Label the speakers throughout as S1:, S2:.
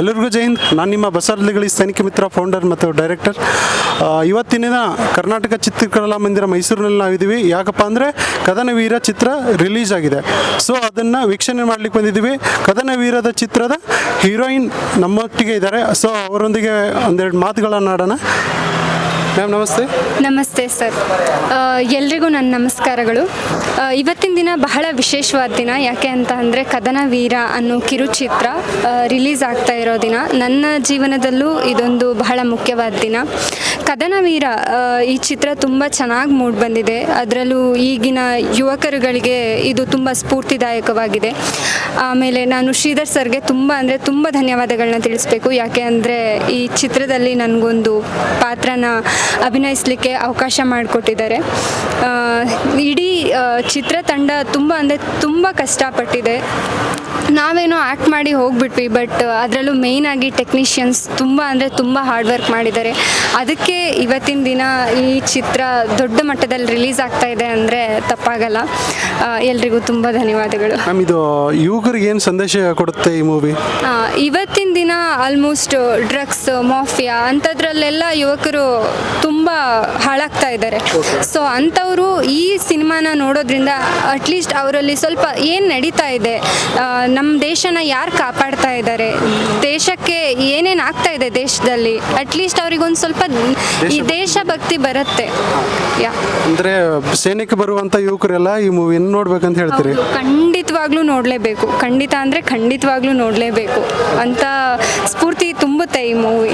S1: ಎಲ್ಲರಿಗೂ ಜೈ ಹಿಂದ್. ನಾನು ನಿಮ್ಮ ಬಸವರಲಿಗಳಿ ಸೈನಿಕ ಮಿತ್ರ ಫೌಂಡರ್ ಮತ್ತು ಡೈರೆಕ್ಟರ್ ಇವತ್ತಿನ ದಿನ ಕರ್ನಾಟಕ ಚಿತ್ರಕಲಾ ಮಂದಿರ ಮೈಸೂರಿನಲ್ಲಿ ನಾವಿದ್ದೀವಿ. ಯಾಕಪ್ಪ ಅಂದರೆ ಕದನವೀರ ಚಿತ್ರ ರಿಲೀಸ್ ಆಗಿದೆ. ಸೊ ಅದನ್ನು ವೀಕ್ಷಣೆ ಮಾಡಲಿಕ್ಕೆ ಬಂದಿದ್ದೀವಿ. ಕದನವೀರದ ಚಿತ್ರದ ಹೀರೋಯಿನ್ ನಮ್ಮೊಟ್ಟಿಗೆ ಇದ್ದಾರೆ. ಸೊ ಅವರೊಂದಿಗೆ ಒಂದೆರಡು ಮಾತುಗಳನ್ನು ಆಡೋಣ. ಮ್ಯಾಮ್ ನಮಸ್ತೆ.
S2: ನಮಸ್ತೆ ಸರ್. ಎಲ್ರಿಗೂ ನನ್ನ ನಮಸ್ಕಾರಗಳು. ಇವತ್ತಿನ ದಿನ ಬಹಳ ವಿಶೇಷವಾದ ದಿನ. ಯಾಕೆ ಅಂತ ಅಂದರೆ ಕದನ ವೀರ ಅನ್ನೋ ಕಿರುಚಿತ್ರ ರಿಲೀಸ್ ಆಗ್ತಾ ಇರೋ ದಿನ. ನನ್ನ ಜೀವನದಲ್ಲೂ ಇದೊಂದು ಬಹಳ ಮುಖ್ಯವಾದ ದಿನ. ಕದನ ವೀರ ಈ ಚಿತ್ರ ತುಂಬ ಚೆನ್ನಾಗಿ ಮೂಡ್ ಬಂದಿದೆ. ಅದರಲ್ಲೂ ಈಗಿನ ಯುವಕರುಗಳಿಗೆ ಇದು ತುಂಬ ಸ್ಫೂರ್ತಿದಾಯಕವಾಗಿದೆ. ಆಮೇಲೆ ನಾನು ಶ್ರೀಧರ್ ಸರ್ಗೆ ತುಂಬ ಅಂದರೆ ತುಂಬ ಧನ್ಯವಾದಗಳನ್ನ ತಿಳಿಸ್ಬೇಕು. ಯಾಕೆ ಅಂದರೆ ಈ ಚಿತ್ರದಲ್ಲಿ ನನಗೊಂದು ಪಾತ್ರನ ಅಭಿನಯಿಸಲಿಕ್ಕೆ ಅವಕಾಶ ಮಾಡಿಕೊಟ್ಟಿದ್ದಾರೆ. ಇಡೀ ಚಿತ್ರತಂಡ ತುಂಬ ಅಂದರೆ ತುಂಬ ಕಷ್ಟಪಟ್ಟಿದೆ. ನಾವೇನೋ ಆ್ಯಕ್ಟ್ ಮಾಡಿ ಹೋಗ್ಬಿಟ್ವಿ ಬಟ್ ಅದರಲ್ಲೂ ಮೇಯ್ನಾಗಿ ಟೆಕ್ನಿಷಿಯನ್ಸ್ ತುಂಬ ಅಂದರೆ ತುಂಬ ಹಾರ್ಡ್ ವರ್ಕ್ ಮಾಡಿದ್ದಾರೆ. ಅದಕ್ಕೆ ಇವತ್ತಿನ ದಿನ ಈ ಚಿತ್ರ ದೊಡ್ಡ ಮಟ್ಟದಲ್ಲಿ ರಿಲೀಸ್ ಆಗ್ತಾ ಇದೆ ಅಂದರೆ ತಪ್ಪಾಗಲ್ಲ. ಎಲ್ರಿಗೂ ತುಂಬ ಧನ್ಯವಾದಗಳು.
S1: ಮ್ಯಾಮ್ ಇದು ಯುವಕರಿಗೆ ಏನು ಸಂದೇಶ ಕೊಡುತ್ತೆ ಈ ಮೂವಿ
S2: ಇವತ್ತಿನ ದಿನ ಆಲ್ಮೋಸ್ಟ್ ಡ್ರಗ್ಸ್ ಮಾಫಿಯಾ ಅಂಥದ್ರಲ್ಲೆಲ್ಲ ಯುವಕರು ತುಂಬ ಹಾಳಾಗ್ತಾ ಇದ್ದಾರೆ. ಸೊ ಅಂಥವರು ಈ ಸಿನಿಮಾನ ನೋಡೋದ್ರಿಂದ ಅಟ್ಲೀಸ್ಟ್ ಅವರಲ್ಲಿ ಸ್ವಲ್ಪ ಏನು ನಡೀತಾ ಇದೆ ನಮ್ಮ ದೇಶನ ಯಾರು ಕಾಪಾಡ್ತಾ ಇದ್ದಾರೆ ದೇಶಕ್ಕೆ ಏನೇನು ಆಗ್ತಾ ಇದೆ ದೇಶದಲ್ಲಿ? ಅಟ್ಲೀಸ್ಟ್ ಅವ್ರಿಗೊಂದು ಸ್ವಲ್ಪ ಈ ದೇಶಭಕ್ತಿ ಬರುತ್ತೆ. ಯಾ
S1: ಅಂದರೆ ಸೇನೆಗೆ ಬರುವಂತ ಯುವಕರೆಲ್ಲ ಈ ಮೂವಿ ನೋಡ್ಬೇಕಂತ ಹೇಳ್ತೀರಿ?
S2: ಖಂಡಿತವಾಗ್ಲೂ ನೋಡಲೇಬೇಕು. ಖಂಡಿತ ಅಂದರೆ ಖಂಡಿತವಾಗ್ಲೂ ನೋಡಲೇಬೇಕು. ಅಂತ ಸ್ಫೂರ್ತಿ ತುಂಬುತ್ತೆ ಈ ಮೂವಿ.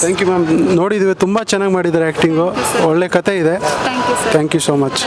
S1: ಥ್ಯಾಂಕ್ ಯು ಮ್ಯಾಮ್ ನೋಡಿದ್ವಿ. ತುಂಬ ಚೆನ್ನಾಗಿ ಮಾಡಿದ್ದಾರೆ ಆ್ಯಕ್ಟಿಂಗು ಒಳ್ಳೆ ಕತೆ ಇದೆ.
S2: Thank you sir
S1: thank you so much